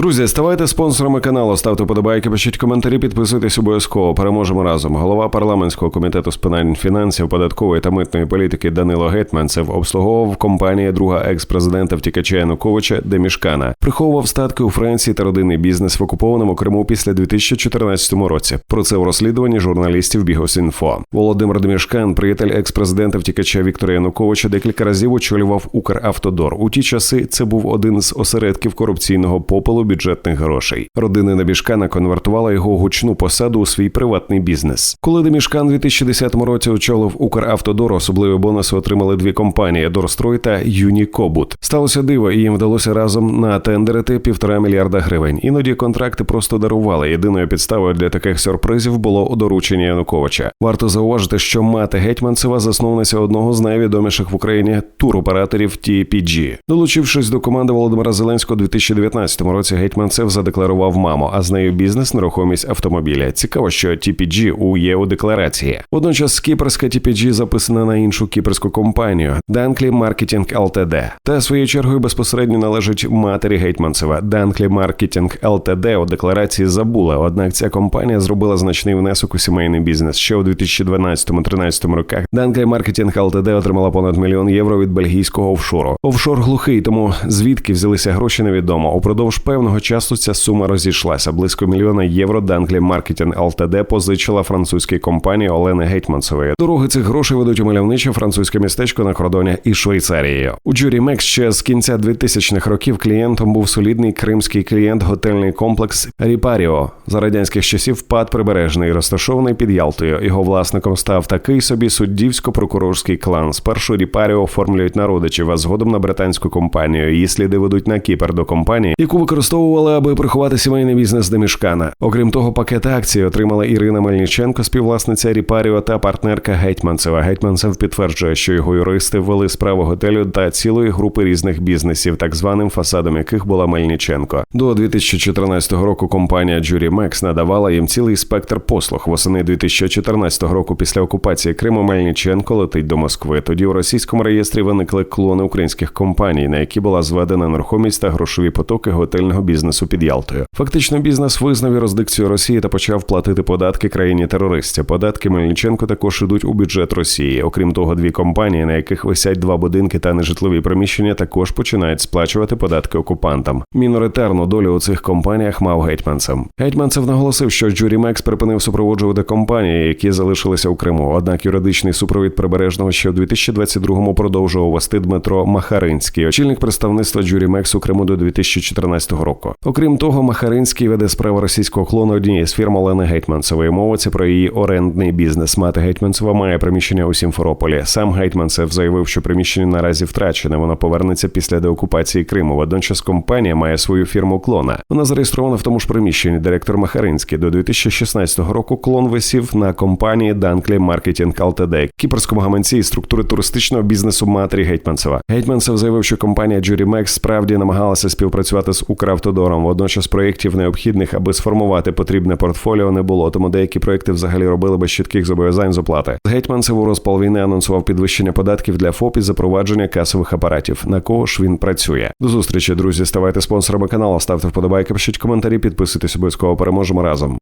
Друзі, ставайте спонсорами каналу, ставте подобайки, пишіть коментарі, підписуйтесь обов'язково. Переможемо разом. Голова парламентського комітету з питань фінансів, податкової та митної політики Данило Гетманцев обслуговував компанії друга екс-президента втікача Януковича Демішкана, приховував статки у Франції та родинний бізнес в окупованому Криму після 2014 році. Про це в розслідуванні журналістів Бігосінфо. Володимир Демішкан, приятель екс-президента втікача Віктора Януковича, декілька разів очолював Укравтодор. У ті часи це був один з осередків корупційного попелу бюджетних грошей. Родина Демішкана конвертувала його гучну посаду у свій приватний бізнес. Коли Демішкан у 2010 році очолив Укравтодор, особливі бонуси отримали дві компанії Дорстрой та Юнікобут. Сталося диво, і їм вдалося разом натендерити півтора мільярда гривень. Іноді контракти просто дарували. Єдиною підставою для таких сюрпризів було доручення Януковича. Варто зауважити, що мати Гетьманцева засновниця одного з найвідоміших в Україні туроператорів TPG. Долучившись до команди Володимира Зеленського у 2019 році, Гетьманцев задекларував маму, а з нею бізнес нерухомість автомобіля. Цікаво, що TPG у є у декларації. Водночас кіпрська TPG записана на іншу кіпрську компанію Данклі Маркетінг Ltd. Та своєю чергою безпосередньо належить матері Гетьманцева. Данклі Маркетінг Ltd. у декларації забула. Однак ця компанія зробила значний внесок у сімейний бізнес. Ще у 2012-13 роках Данклі Маркетінг Ltd. отримала понад мільйон євро від бельгійського офшору. Офшор глухий, тому звідки взялися гроші невідомо. Упродовж певного часу ця сума розійшлася. Близько мільйона євро Данклі Маркетінг Ltd. позичила французькій компанії Олени Гетьманцевої. Дороги цих грошей ведуть у мальовниче французьке містечко на кордоні із Швейцарією. У Джурі Мекс ще з кінця 2000-х років клієнтом був солідний кримський клієнт готельний комплекс Ріпаріо. За радянських часів ПАД прибережний, розташований під Ялтою. Його власником став такий собі суддівсько-прокурорський клан. Спершу Ріпаріо оформлюють на родичів, а згодом на британську компанію. Її сліди ведуть на Кіпр до компанії, яку використовували, аби приховати сімейний бізнес Демішкана. Окрім того, пакет акцій отримала Ірина Мельниченко, співвласниця Ріпаріо та партнерка Гетьманцева. Гетьманцев підтверджує, що його юристи ввели справу готелю та цілої групи різних бізнесів, так званим фасадом яких була Мельниченко. До 2014 року компанія Джурі Мекс надавала їм цілий спектр послуг. Восени 2014 року, після окупації Криму, Мельниченко летить до Москви. Тоді у російському реєстрі виникли клони українських компаній, на які була зведена нерухомість та грошові потоки готельного бізнесу під Ялтою. Фактично, бізнес визнав юрисдикцію Росії та почав платити податки країні терористів. Податки Мельниченко також ідуть у бюджет Росії. Окрім того, дві компанії, на яких висять два будинки та нежитлові приміщення, також починають сплачувати податки окупантам. Міноритарну долю у цих компаніях мав гетьманцев. Гетьманцев наголосив, що Джурімекс припинив супроводжувати компанії, які залишилися у Криму. Однак юридичний супровід прибережного ще в 2022-му продовжував вести Дмитро Махаринський, очільник представництва Джурімекс у Криму до 2014 року. Окрім того, Махаринський веде справу російського клону однієї з фірм Олени Гетьманцевої. Мовиться про її орендний бізнес. Мати Гетьманцева має приміщення у Сімферополі. Сам Гетьманцев заявив, що приміщення наразі втрачене. Воно повернеться після деокупації Криму. Водночас компанія має свою фірму клона. Вона зареєстрована в тому ж приміщенні. Директор Махаринський до 2016 року клон висів на компанії Данклі Маркетінг Ltd. кіпрському гаманці і структури туристичного бізнесу матері Гетьманцева. Гетьманцев заявив, що компанія Джурі Мекс справді намагалася співпрацювати з Укравтодором. Водночас проєктів необхідних, аби сформувати потрібне портфоліо, не було. Тому деякі проєкти взагалі робили без чітких зобов'язань з оплати. Гетьманцев у розпал війни анонсував підвищення податків для ФОП і запровадження касових апаратів. На кого ж він працює? До зустрічі, друзі. Ставайте спонсорами каналу, ставте вподобайки, пишіть коментарі, підписуйтесь обов'язково. Переможемо разом.